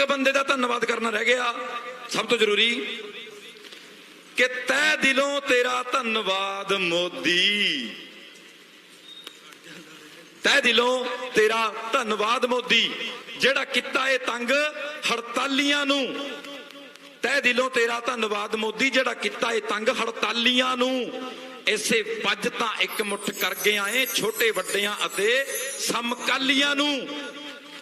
ਇੱਕ ਬੰਦੇ ਦਾ ਧੰਨਵਾਦ ਕਰਨਾ ਰਹਿ ਗਿਆ। ਸਭ ਤੋਂ ਜ਼ਰੂਰੀ ਕਿ ਤਹਿ ਦਿਲੋਂ ਤੇਰਾ ਧੰਨਵਾਦ ਮੋਦੀ। ਤਹਿ ਦਿਲੋਂ ਤੇਰਾ ਧੰਨਵਾਦ ਮੋਦੀ, ਜਿਹੜਾ ਕੀਤਾ ਇਹ ਤੰਗ ਹੜਤਾਲੀਆਂ ਨੂੰ। ਤੈ ਦਿਲੋਂ ਤੇਰਾ ਧੰਨਵਾਦ ਮੋਦੀ, ਜਿਹੜਾ ਕੀਤਾ ਇਹ ਤੰਗ ਹੜਤਾਲੀਆਂ ਨੂੰ। ਇਸੇ ਪੱਜ ਤਾਂ ਇੱਕ ਮੁੱਠ ਕਰ ਗਏ ਆਏ, ਛੋਟੇ ਵੱਡਿਆਂ ਅਤੇ ਸਮਕਾਲੀਆਂ ਨੂੰ।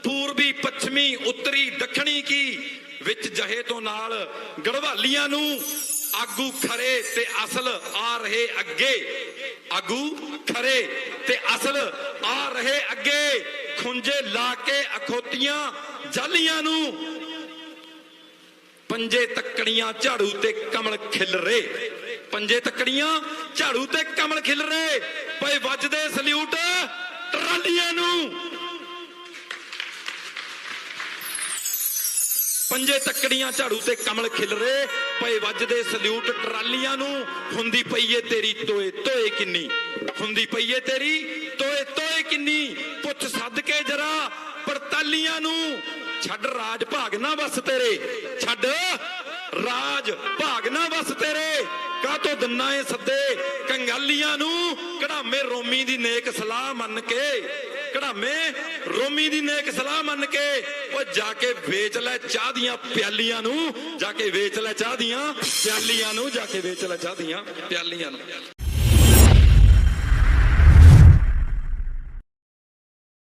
ਪੂਰਬੀ ਪੱਛਮੀ, ਉੱਤਰੀ, ਦੱਖਣੀ ਕੀ ਵਿੱਚ ਜਹੇ ਤੋਂ ਨਾਲ ਗੜਵਾਲੀਆਂ ਨੂੰ ਆਗੂ ਖਰੇ ਤੇ ਅਸਲ ਆ ਰਹੇ ਅੱਗੇ। ਆਗੂ ਖਰੇ ਤੇ ਅਸਲ ਆ ਰਹੇ ਅੱਗੇ। ਖੁੰਝੇ ਲਾ ਕੇ ਅਖੋਤੀਆਂ ਜਾਲੀਆਂ ਨੂੰ ਪੰਜੇ ਤੱਕੜੀਆਂ ਝਾੜੂ ਤੇ ਕਮਲ ਖਿਲ ਰੇ ਪੰਜੇ ਤੱਕੜੀਆਂ ਝਾੜੂ ਤੇ ਕਮਲ ਖਿਲ ਰੇ ਪਏ ਵੱਜਦੇ ਸਲੂਟ ਟਰਾਲੀਆਂ ਨੂੰ ਪੰਜੇ ਤੱਕੜੀਆਂ ਝਾੜੂ ਤੇ ਕਮਲ ਖਿਲ ਰੇ ਪਏ ਵੱਜਦੇ ਸਲੂਟ ਟਰਾਲੀਆਂ ਨੂੰ, ਹੁੰਦੀ ਪਈਏ ਤੇਰੀ ਤੋਏ ਤੋਏ ਕਿੰਨੀ? ਹੁੰਦੀ ਪਈਏ ਤੇਰੀ ਤੋਏ ਤੋਏ ਕਿੰਨੀ? ਪੁੱਛ ਸੱਦ ਕੇ ਜਰਾ ਪੜਤਾਲੀਆਂ ਨੂੰ। ਛੱਡ ਰਾਜ ਭਾਗ ਨਾ ਬਸ ਤੇਰੇ, ਛੱਡ ਰਾਜ ਭਾਗ ਨਾ ਬਸ ਤੇਰੇ। ਕਾਹ ਤੋਂ ਦਿਨਾ ਏ ਸੱਦੇ, ਕੰਗਾਲੀਆਂ ਨੂੰ ਕਢਾਮੇ ਰੋਮੀ ਦੀ ਨੇਕ ਸਲਾਹ ਮੰਨ ਕੇ ਕਢਾਮੇ ਰੋਮੀ ਦੀ ਨੇਕ ਸਲਾਹ ਮੰਨ ਕੇ, ਉਹ ਜਾ ਕੇ ਵੇਚ ਲੈ ਚਾਹ ਦੀਆਂ ਪਿਆਲੀਆਂ ਨੂੰ, ਜਾ ਕੇ ਵੇਚ ਲੈ ਚਾਹ ਦੀਆਂ ਪਿਆਲੀਆਂ ਨੂੰ, ਜਾ ਕੇ ਵੇਚ ਲੈ ਚਾਹ ਦੀਆਂ ਪਿਆਲੀਆਂ ਨੂੰ।